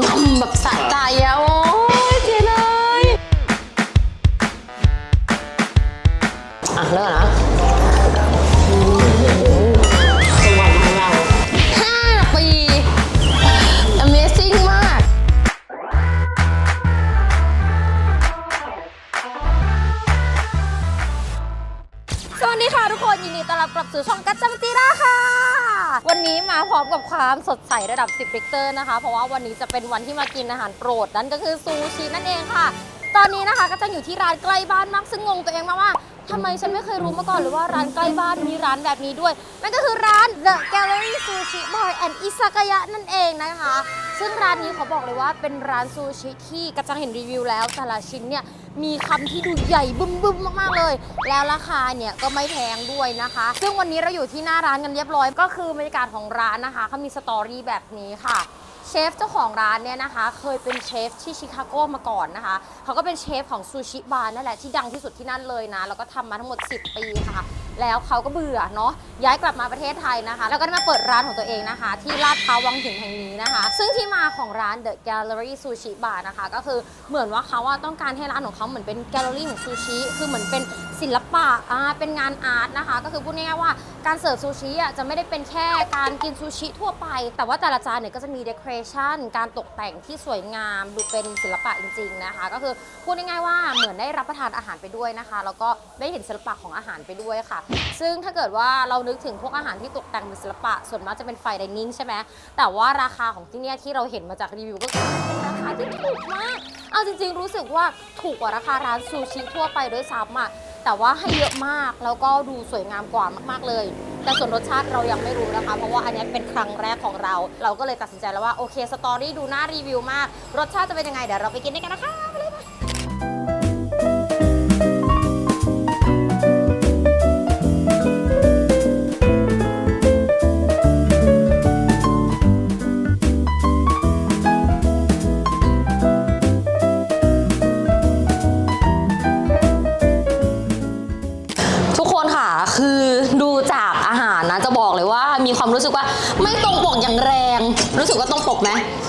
งำแบบสะใจอะโอ้ยเจ๊เลยอะเริ่มนะจังหวะของเราห้าปี Amazing มาก สวัสดีค่ะทุกคนยินดีต้อนรับกลับสู่ช่องกัจจังที่ นนี้มาพร้อมกับความสดใสระดับ 10ริกเตอร์นะคะ เพราะว่าวันนี้จะเป็นวันที่มากินอาหารโปรด นั่นก็คือซูชินั่นเองค่ะ ตอนนี้นะคะก็จะอยู่ที่ร้านใกล้บ้านมากซึ่งงงตัวเองมากว่า ทำไมฉันไม่เคยรู้มาก่อนเลยว่าร้านใกล้บ้านมีร้านแบบนี้ด้วย นั่นก็คือร้าน The Gallery Sushi Bar and Izakaya นั่นเองนะคะ ซึ่งร้านนี้เขาบอกเลยว่าเป็นร้านซูชิที่กระจังเห็นรีวิวแล้ว แต่ละชิ้นเนี่ยมีคำที่ดูใหญ่บึ้มๆมาก ๆ เลย แล้วราคาเนี่ยก็ไม่แพงด้วยนะคะ ซึ่งวันนี้เราอยู่ที่หน้าร้านกันเรียบร้อย ก็คือบรรยากาศของร้านนะคะเขามีสตอรี่แบบนี้ค่ะ เชฟเจ้าของร้านเนี่ยนะคะ เคยเป็นเชฟที่ชิคาโกมาก่อนนะคะ เขาก็เป็นเชฟของซูชิบาร์นั่นแหละที่ดังที่สุดที่นั่นเลยนะ แล้วก็ทำมาทั้งหมด 10 ปีค่ะ แล้วเขาก็เบื่อเนาะย้ายกลับมาประเทศไทยนะคะ แล้วก็ได้มาเปิดร้านของตัวเองนะคะ ที่ลาดพร้าววังหินแห่งนี้นะคะ ซึ่งที่มาของร้าน The Gallery Sushi Bar นะคะ ก็คือเหมือนว่าเขาว่าต้องการให้ร้านของเขาเหมือนเป็นแกลเลอรี่ของซูชิคือเหมือนเป็น ศิลปะอ่าเป็นงานอาร์ตนะคะ ก็คือพูดง่ายๆว่าการเสิร์ฟซูชิอะจะไม่ได้เป็นแค่การกินซูชิทั่วไป แต่ว่าแต่ละจานเนี่ยก็จะมีเดคอเรชันการตกแต่งที่สวยงามดูเป็นศิลปะจริง ๆนะคะ ก็คือพูดง่ายๆว่าเหมือนได้รับประทานอาหารไปด้วยนะคะ แล้วก็ได้เห็นศิลปะของอาหารไปด้วยค่ะ ซึ่งถ้าเกิดว่าเรานึกถึงพวกอาหารที่ตกแต่งเป็นศิลปะส่วนมากจะเป็นไฟไดนิ่งใช่ไหมแต่ว่าราคาของที่เนี่ยที่เราเห็นมาจากรีวิวก็คือเป็นราคาที่ถูกมากเอาจริงๆรู้สึกว่าถูกกว่าราคาร้านซูชิทั่วไปด้วยซ้ำอะ แต่ว่าให้เยอะมากแล้วก็ดูสวยงามกว่ามากๆเลย แต่ส่วนรสชาติเรายังไม่รู้นะคะ เพราะว่าอันนี้เป็นครั้งแรกของเรา เราก็เลยตัดสินใจแล้วว่าโอเคสตอรี่ดูน่ารีวิวมาก รสชาติจะเป็นยังไงเดี๋ยวเราไปกินด้วยกันนะคะ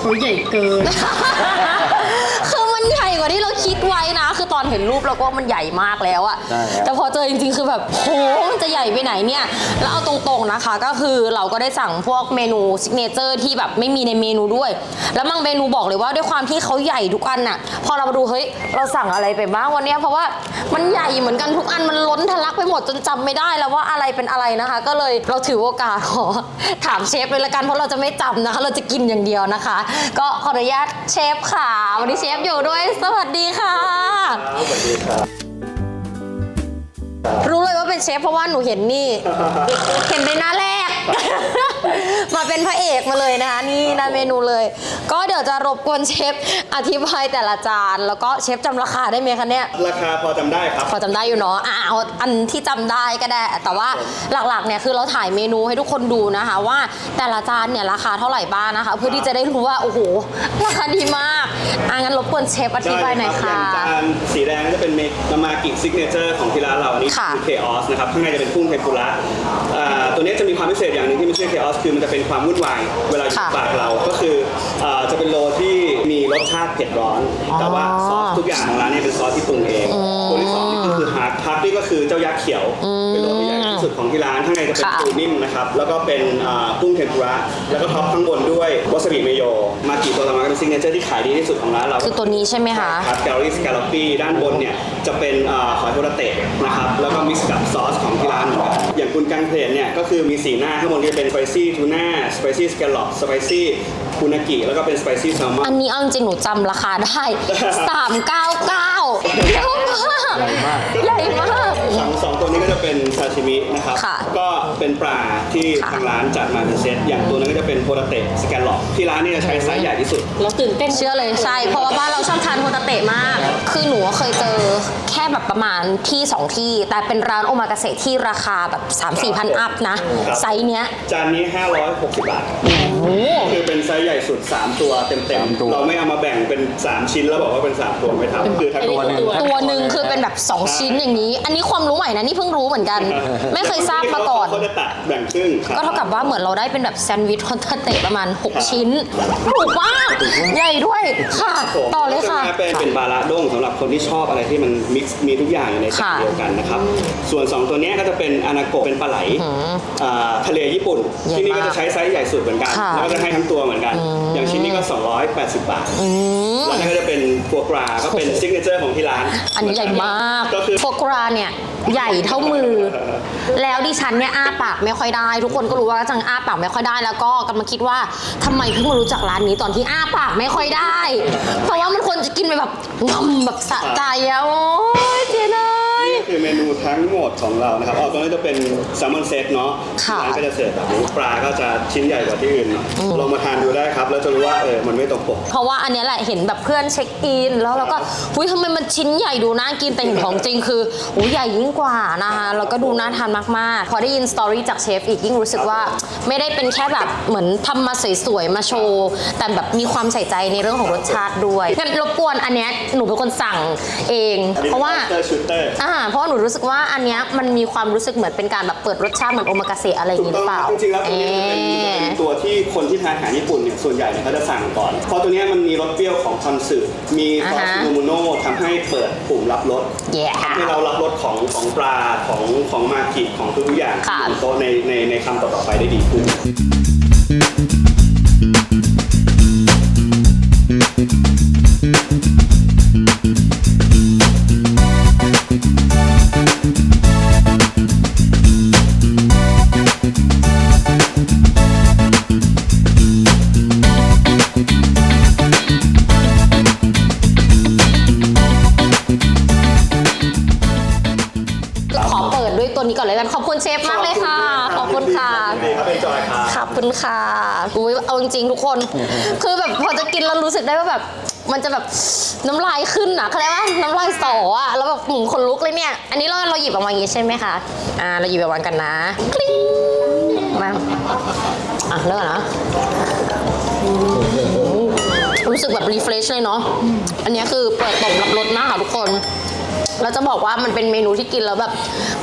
เขาใหญ่เกิน คือมันใหญ่กว่าที่เราคิดไว้นะ คื อตอนเห็นรูปเราก็ว่ามันใหญ่มากแล้วอะใช่ครับ แต่พอเจอจริงๆคือแบบโหมันจะใหญ่ไปไหนเนี่ย แล้วเอาตรงๆนะคะ ก็คือเราก็ได้สั่งพวกเมนูซิกเนเจอร์ที่แบบไม่มีในเมนูด้วย แล้วบางเมนูบอกเลยว่าด้วยความที่เขาใหญ่ทุกอันน่ะ พอเรามาดูเฮ้ยเราสั่งอะไรไปบ้างวันเนี้ยเพราะว่ามันใหญ่เหมือนกันทุกอันมันล้นทะลักไปหมดจนจำไม่ได้แล้วว่าอะไรเป็นอะไรนะคะ ก็เลยเราถือโอกาสขอถามเชฟเลยละกันเพราะเราจะไม่จำนะคะ เราจะกินอย่างเดียวนะคะ ก็ขออนุญาตเชฟค่ะวันนี้เชฟอยู่ด้วย สวัสดีค่ะสวัสดีครับ รู้เลยว่าเป็นเชฟเพราะว่าหนูเห็นนี่ เห็นในหน้าแร มาเป็นพระเอกมาเลยนะคะนี่หนาเมนูเลย ก็เดี๋ยวจะรบกวนเชฟอธิบายแต่ละจาน แล้วก็เชฟจำราคาได้ไหมคะเนี่ย ราคาพอจำได้ครับ พอจำได้อยู่เนาะอะเอาอันที่จำได้ก็ได้ แต่ว่าหลักๆเนี่ยคือเราถ่ายเมนูให้ทุกคนดูนะคะ ว่าแต่ละจานเนี่ยราคาเท่าไหร่บ้างนะคะ เพื่อที่จะได้รู้ว่าโอ้โหราคาดีมากอะงั้นรบกวนเชฟอธิบายหน่อยค่ะ ได้รับอย่างจานสีแดงก็จะเป็นเมกมากิซิกเนเจอร์ของที่ร้านเราอันนี้ค่ะ คือเคออสนะครับ ข้างในจะเป็นกุ้งเทมปุระอ่าตัวนี้จะมีความพิเศษอย่างหนึ่งที่ไม่ใช่เคออสคือมันจะเป็นความวุ่นวายเวลาอยู่ค่ะปากเราก็คืออ่าจะเป็นโลที่มีรสชาติเผ็ดร้อน แต่ว่าซอสทุกอย่างของร้านนี้เป็นซอสที่ปรุงเอง ตัวที่สองนี่ก็คือฮาร์ดฮาร์ดนี่ก็คือเจ้ายักษ์เขียว เป็นโลที่ใหญ่ที่สุดของที่ร้านข้างในจะเป็นค่ะ ปูนิ่มนะครับ แล้วก็เป็นอ่ากุ้งเทมปุระ แล้วก็ท็อปข้างบนด้วยวาซาบิเมโย มากิตัวต่อมาก็เป็นซิกเนเจอร์ที่ขายดีที่สุดของร้านเรา คือตัวนี้ใช่ไหมคะ ครับแกลลี่สแกลลปี้ด้านบนเนี่ย จะเป็นเอ่อหอยโฮราเตะนะครับ แล้วก็มิกซ์กับซอสของที่ร้านเหมือนกันอย่างคุณกังเพลนเนี่ย ก็คือมีสีหน้าข้างบนก็จะเป็นสไปซี่ทูน่าสไปซี่สแกลลอปสไปซี่คูนากิแล้วก็เป็นสไปซี่แซลมอนอันนี้เอาจริงๆหนูจำราคาได้ 399 เยอะมากใหญ่มาก สองสองตัวนี้ก็จะเป็นซาชิมินะครับ ค่ะก็เป็นปลาที่ค่ะทางร้านจัดมาเป็นเซต อย่างตัวนั้นก็จะเป็นโฮราเตะสแกลลอปที่ร้านเนี่ยจะใช้ไซส์ใหญ่ที่สุด เราตื่นเต้นเชื่อเลยใช่ เพราะว่าบ้านเรา ชอบทานโฮตาเตะมาก คือหนูเคยเจอแค่แบบประมาณที่สองที่ แต่เป็นร้านโอมากาเสะที่ราคาแบบ 3 4พันอัพนะ ครับ ไซส์เนี้ย จานนี้ 560 บาท คือเป็นไซส์ใหญ่สุด 3 ตัวเต็มสามตัว ๆ เราไม่เอามาแบ่งเป็น 3 ชิ้นแล้วบอกว่าเป็น 3 ตัวไม่ทำคือทั้งตัวหนึ่ง ตัวหนึ่งคือเป็นแบบ 2 ชิ้นอย่างนี้ อันนี้ความรู้ใหม่นะ นี่เพิ่งรู้เหมือนกัน ไม่เคยทราบมาก่อน เขาจะตัดแบ่งครึ่งครับก็เท่ากับว่าเหมือนเราได้เป็นแบบแซนด์วิชคอนเทเตะประมาณ 6 ชิ้นถูกมาก ใหญ่ด้วยค่ะผมต่อเลยค่ะก็จมาเป็นเป็นบาราด้งสำหรับคนที่ชอบอะไรที่มันมิกซ์มีทุกอย่างอยู่ในจานค่ะเดียวกันนะครับ ส่วน 2 ตัวเนี้ยก็จะเป็นอนาโกะเป็นปลาไหลอ่าทะเลญี่ปุ่น ใหญ่ที่นี่ก็มากจะใช้ไซส์ใหญ่สุดเหมือนกัน ค่ะแล้วก็จะให้ทั้งตัวเหมือนกัน อย่างชิ้นนี้ก็ 280 บาทแล้วนั่นก็จะเป็นกัวกราก็เป็นซิกเนเจอร์ของที่ร้านอันนี้ใหญ่มากก็คือ โฟกราเนี่ยใหญ่เท่ามือ แล้วดิฉันเนี่ยอ้าปากไม่ค่อยได้ ทุกคนก็รู้ว่าจังอ้าปากไม่ค่อยได้แล้วก็กำลังคิดว่าทำไมเพิ่งมารู้จักร้านนี้ตอนที่อ้าปากไม่ค่อยได้ เพราะว่ามันคนจะกินไปแบบงำแบบสะใจอะโอ้ย เมนูทั้งหมดของเรานะครับอ๋อตรงนี้จะเป็นแซลมอนเซตเนาะค่ะร้านก็จะเสิร์ฟแบบนี้ปลาก็จะชิ้นใหญ่กว่าที่อื่นหน่อยลองมาทานดูได้ครับ แล้วจะรู้ว่าเออมันไม่ตรงปก เพราะว่าอันเนี้ยแหละเห็นแบบเพื่อนเช็คอิน แล้วเราก็อุ้ยทำไมมันชิ้นใหญ่ดูน่ากินแต่เห็นของจริงคืออุ้ยใหญ่ยิ่งกว่านะคะแล้วก็ดูน่าทานมากๆ พอได้ยินสตอรี่จากเชฟอีกยิ่งรู้สึกว่า ไม่ได้เป็นแค่แบบเหมือนทำมาสวยๆมาโชว์ แต่แบบมีความใส่ใจในเรื่องของรสชาติด้วยงั้นรบกวนอันเนี้ยหนูเป็นคนสั่งเอง เพราะว่าเตอร์ชูเตอร์อ่าเพราะว่าหนูรู้สึกว่าอันเนี้ยมันมีความรู้สึกเหมือนเป็นการแบบเปิดรสชาติเหมือนโอมากาเสะอะไรอย่างถูกนี้หต้รือองเปล่า จริงๆแล้วตัวนี้จะเป็นจะเป็นตัวที่คนที่ทานอาหารญี่ปุ่นเนี่ยส่วนใหญ่เนี่ยเขาจะสั่งก่อน เพราะตัวเนี้ยมันมีรสเปรี้ยวของคอนสึมีซอสอ่าฮะโนมุโนะทำให้เปิดปุ่มรับรสแย่ทำให้เรารับรสของของปลาของของมากิของทุกๆอย่างค่ะบนโต๊ะในในในคำต่อๆไปได้ดีขึ้น ครับขอบคุณค่ะอุ้ยเอาจริงๆทุกคน คือแบบพอจะกินแล้วรู้สึกได้ว่าแบบมันจะแบบน้ำลายขึ้นอะเขาเรียกว่าน้ำลายสออะแล้วแบบหืมขนลุกเลยเนี่ย อันนี้เราเราหยิบออกมาอย่างงี้ใช่ไหมคะอ่าเราหยิบออกมากันนะกริ๊งมาอะเลิกนะอืมรู้สึกแบบรีเฟรชเลยเนาะอันนี้คือเปิดต่อมรับรสมากค่ะทุกคน เราจะบอกว่ามันเป็นเมนูที่กินแล้วแบบ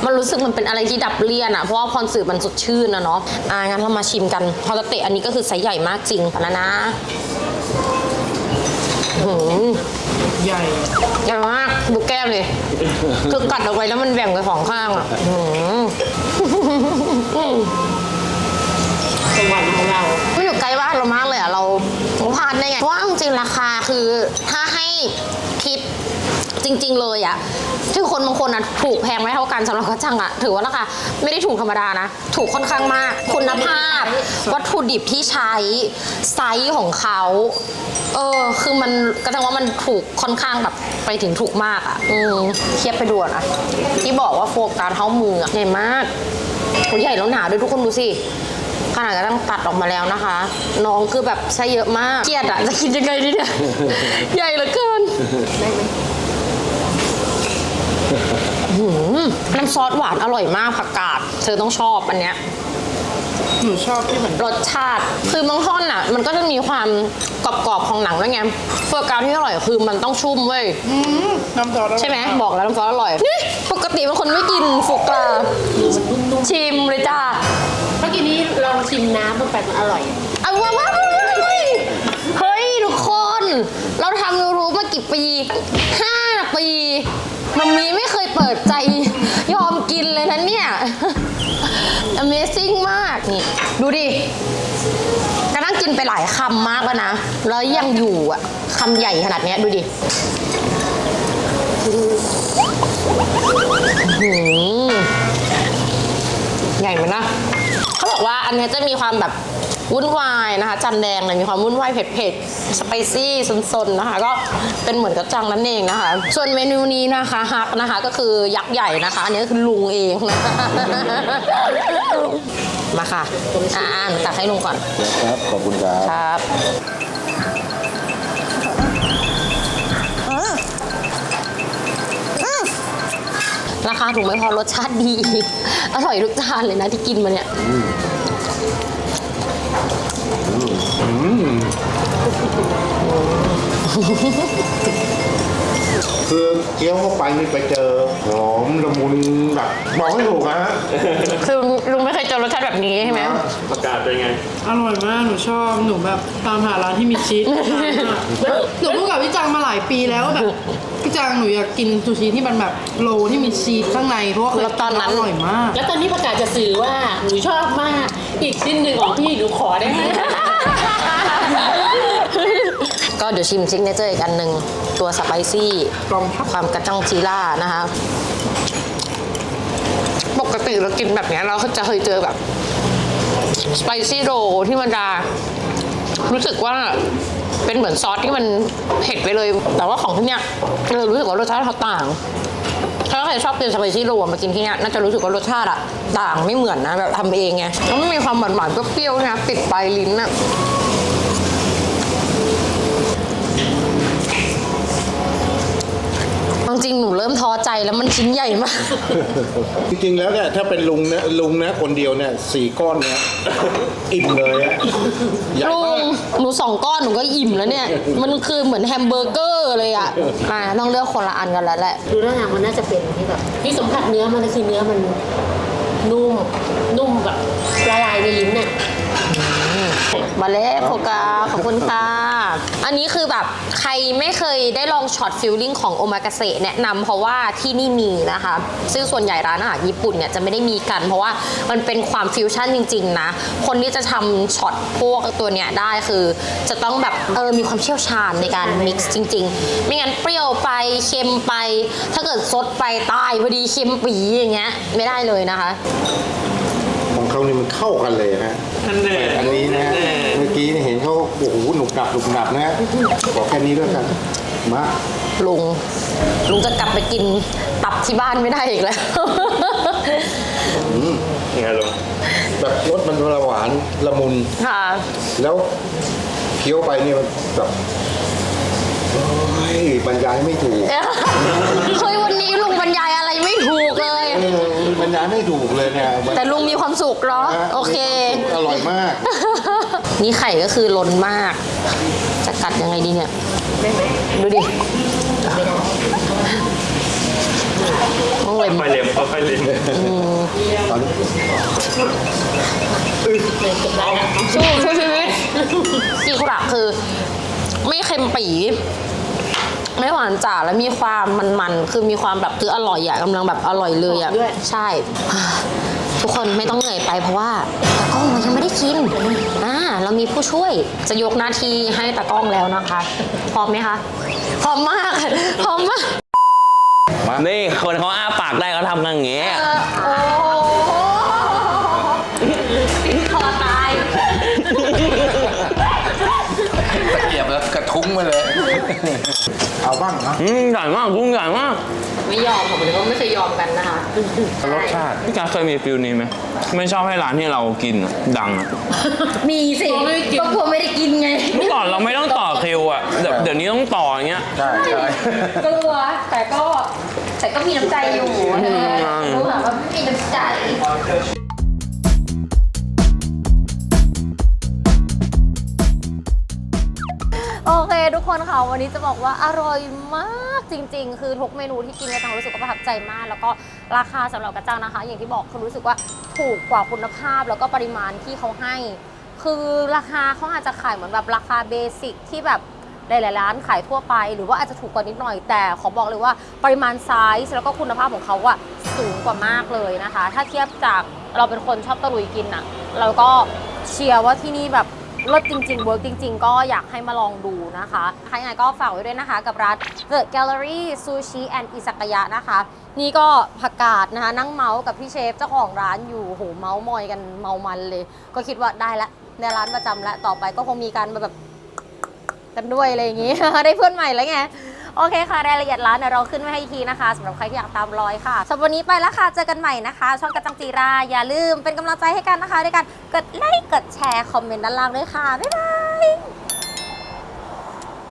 มันรู้สึกมันเป็นอะไรที่ดับเลี่ยนอะเพราะว่าพรสื่อมันสดชื่นนะเนาะอ่างั้นเรามาชิมกันพอตเตะอันนี้ก็คือไซส์ใหญ่มากจริงนะนะหืมใหญ่ใหญ่มากดูแก้มเลยคือกัดออกไปแล้วมันแบ่งไปสองข้างอะหืมสวรรค์ เรามากเลยอะเราพลาดได้ไงเพราะว่าจริงราคาคือถ้าให้ทิปจริง ๆ เลยอะที่คนบางคนอะถูกแพงไม่เท่ากันสำหรับกระจังอะถือว่าราคาไม่ได้ถูกธรรมดานะ ถูกค่อนข้างมาก คุณภาพ วัตถุดิบที่ใช้ไซส์ของเขาเออคือมันกระจังว่ามันถูกค่อนข้างแบบไปถึงถูกมากอะอืมเทียบไปด่วนอะที่บอกว่าโฟกัสเท่ามืออะใหญ่มากโอ้ยใหญ่แล้วหนาด้วยทุกคนดูสิ ขนาดกระทั่งตัดออกมาแล้วนะคะ น้องคือแบบใช้เยอะมากเกลียดอะจะกินยังไงดีเนี่ย ใหญ่เหลือเกินหืมน้ำซอสหวานอร่อยมากผักกาด เธอต้องชอบอันเนี้ย หนูชอบที่เหมือนรสชาติ คือบางท่อนอะ มันก็จะมีความกรอบๆของหนังด้วยไงเฟอร์กราวที่อร่อยคือมันต้องชุ่มเว้ยน้ำซอสใช่ไหมบอกแล้วน้ำซอสอร่อย นี่ ปกติเป็นคนไม่กินฟูกราชิมเลยจ้าเมื่อกี้นี้ลองชิมน้ำมันไปมันอร่อย เอาว่าว่าเฮ้ยเฮ้ย ทุกคน เราทำยูทูบมากี่ปี5ปี มันมีไม่เคยเปิดใจ นี่ดูดิกระทั่งกินไปหลายคำมากแล้วนะ แล้วยังอยู่อะคำใหญ่ขนาดเนี้ยดูดิหืมใหญ่ไหมนะเขาบอกว่าอันนี้จะมีความแบบวุ่นวายนะคะ จันแดงเนี่ยมีความวุ่นวายเผ็ดๆ สไปซี่ซนๆนะคะ ก็เป็นเหมือนกับจังนั่นเองนะคะ ส่วนเมนูนี้นะคะฮักนะคะ ก็คือยักษ์ใหญ่นะคะ อันนี้คือลุงเองนะ มาค่ะ อ่าหนูตักให้ลุงก่อน ครับ ขอบคุณครับครับราคาถูกไม่พอรสชาติดี อร่อยทุกจานเลยนะที่กินมาเนี่ยอืม คือเคี้ยวเข้าไปนี่ไปเจอหอมละมุนแบบบอกไม่ถูกนะฮะคือลุงไม่เคยเจอรสชาติแบบนี้ใช่ไหมประกาศเป็นไง อร่อยมากหนูชอบหนูแบบตามหาร้านที่มีชีสหนูพูดกับพี่จังมาหลายปีแล้วว่าแบบพี่จังหนูอยากกินซูชิที่มันแบบโรลที่มีชีสข้างในเพราะว่าเคยแล้วตอนนั้น อร่อยมาก แล้วตอนนี้ประกาศจะสื่อว่าหนูชอบมาก อีกชิ้นหนึ่งของพี่หนูขอได้ไหม ก็เดี๋ยวชิมซิกเนเจอร์อีกอันหนึ่งตัวสไปซี่กองทัพความกระจังจีร่านะคะ ปกติเรากินแบบเนี้ยเราจะเคยเจอแบบสไปซี่โรที่มันจะรู้สึกว่าเป็นเหมือนซอสที่มันเผ็ดไปเลย แต่ว่าของที่เนี้ยเรารู้สึกว่ารสชาติเขาต่าง ถ้าใครชอบกินสไปซี่โรลมากินที่เนี้ยน่าจะรู้สึกว่ารสชาติอะต่างไม่เหมือนนะแบบทำเองไงแล้วไม่มีความหวานๆเปรี้ยวๆนะติดปลายลิ้นอะ จริงๆหนูเริ่มท้อใจแล้วมันชิ้นใหญ่มาก จริงๆแล้วเนี่ยถ้าเป็นลุงนะลุงนะคนเดียวเนี่ยสี่ก้อนเนี่ยอิ่มเลยอะใหญ่ลุมางกหนูสองก้อนหนูก็อิ่มแล้วเนี่ย มันคือเหมือนแฮมเบอร์เกอร์เลยอะมาต้องเลือกคนละอันกันแล้วแหละ ดูท่าทางมันน่าจะเป็นที่แบบที่สัมผัสเนื้อมันก็คือเนื้อมันนุ่มนุ่มแบบละลายในลิ้นน่ะ มาเลยโฟกาขอบคุณค่ะ อันนี้คือแบบใครไม่เคยได้ลองช็อตฟิลลิ่งของโอมากาเสะแนะนำเพราะว่าที่นี่มีนะคะ ซึ่งส่วนใหญ่ร้านอาหารญี่ปุ่นเนี่ยจะไม่ได้มีกัน เพราะว่ามันเป็นความฟิวชั่นจริง ๆ นะ คนที่จะทำช็อตพวกตัวเนี้ยได้คือ จะต้องแบบเออมีความเชี่ยวชาญในการมิกซ์จริง ๆ ไม่งั้นเปรี้ยวไปเค็มไป ถ้าเกิดซดไปตายพอดีเค็มปีอย่างเงี้ยไม่ได้เลยนะคะ เขานี่มันเข้ากันเลยนะนั่นแน่อันนี้นะ เมื่อกี้เนี่ยเห็นเขาโอ้โหหนุบหนับหนุบหนับนะฮะขอแค่นี้ด้วยกัน มาลุง ลุงจะกลับไปกินตับที่บ้านไม่ได้อีกแล้วไงลุงแบบรสมันละหวานละมุน ค่ะ แล้วเคี้ยวไปเนี่ยมันแบบโอ้ยบรรยายไม่ถูก เฮ้ยวันนี้ลุงบรรยายอะ ไรไม่ถูกเลย เออบรรยายไม่ถูกเลยเนี่ยแต่ลุงมีความสุขเหรอ นะโอเค อร่อยมาก นี่ไข่ก็คือล้นมาก จะกัดยังไงดีเนี่ย ดูดิต้องเล็มค่อยๆเล็มค่อยๆเล็มตอนนี้สู้ช่วยชีวิตกีคุระคือ ไม่เค็มปี ไม่หวานจ๋าแล้วมีความมันๆ คือมีความแบบคืออร่อยอะกำลังแบบอร่อยเลยอะหอมด้วย ใช่ ทุกคนไม่ต้องเหนื่อยไปเพราะว่าตากล้องมันยังไม่ได้กินอ่าเรามีผู้ช่วยจะยกหน้าที่ให้ตากล้องแล้วนะคะพร้อมไหมคะพร้อมมากพร้อมมากนี่คนเขาอ้าปากได้เขาทำกันอย่างเงี้ยโอ้โหติดคอตาย ตะเกียบแล้วกระทุ้งมาเลย เอาบ้างนะอืมใหญ่มากกุ้งใหญ่มากไม่ยอมผมเลยก็ไม่เคยยอมกันนะคะรสชาติพี่การเคยมีฟิลนี้ไหมไม่ชอบให้ร้านที่เรากินอะดังอะมีสิก็กลัวไม่ได้กินไงเมื่อก่อนเราไม่ต้องต่อคิวอะเดี๋ยวเดี๋ยวนี้ต้องต่ออย่างเงี้ย ใช่ใช่กลัวแต่ก็แต่ก็มีน้ำใจอยู่เออรู้ค่ะว่าไม่มีน้ำใจ โอเค ทุกคนค่ะวันนี้จะบอกว่าอร่อยมากจริง ๆ คือทุกเมนูที่กินกระจังรู้สึกว่าประทับใจมาก แล้วก็ราคาสำหรับกระจังนะคะ อย่างที่บอกคือรู้สึกว่าถูกกว่าคุณภาพแล้วก็ปริมาณที่เขาให้ คือราคาเขาอาจจะขายเหมือนแบบราคาเบสิกที่แบบหลายๆร้านขายทั่วไป หรือว่าอาจจะถูกกว่านิดหน่อยแต่ขอบอกเลยว่าปริมาณไซส์แล้วก็คุณภาพของเขาอะสูงกว่ามากเลยนะคะ ถ้าเทียบจากเราเป็นคนชอบตะลุยกินอะเราก็เชียร์ว่าที่นี่แบบ รสจริงๆเวิร์กจริง ๆ ก็อยากให้มาลองดูนะคะใครยังไงก็ฝากไว้ด้วยนะคะ กับร้าน The Gallery Sushi and Izakaya นะคะ นี่ก็ผักกาดนะคะ นั่งเมาส์กับพี่เชฟเจ้าของร้านอยู่โหเมาส์มอยกันเมามันเลย ก็คิดว่าได้ละในร้านประจำและต่อไปก็คงมีการแบบกันด้วยอะไรอย่างงี้ ได้เพื่อนใหม่แล้วไง โอเคค่ะ รายละเอียดร้านเดี๋ยวเราขึ้นไว้ให้อีกทีนะคะสำหรับใครที่อยากตามรอยค่ะสำหรับวันนี้ไปแล้วค่ะ เจอกันใหม่นะคะ ช่องกระจังจีราอย่าลืมเป็นกำลังใจให้กันนะคะ ด้วยการกดไลค์กดแชร์คอมเมนต์ด้านล่างด้วยค่ะบ๊ายบาย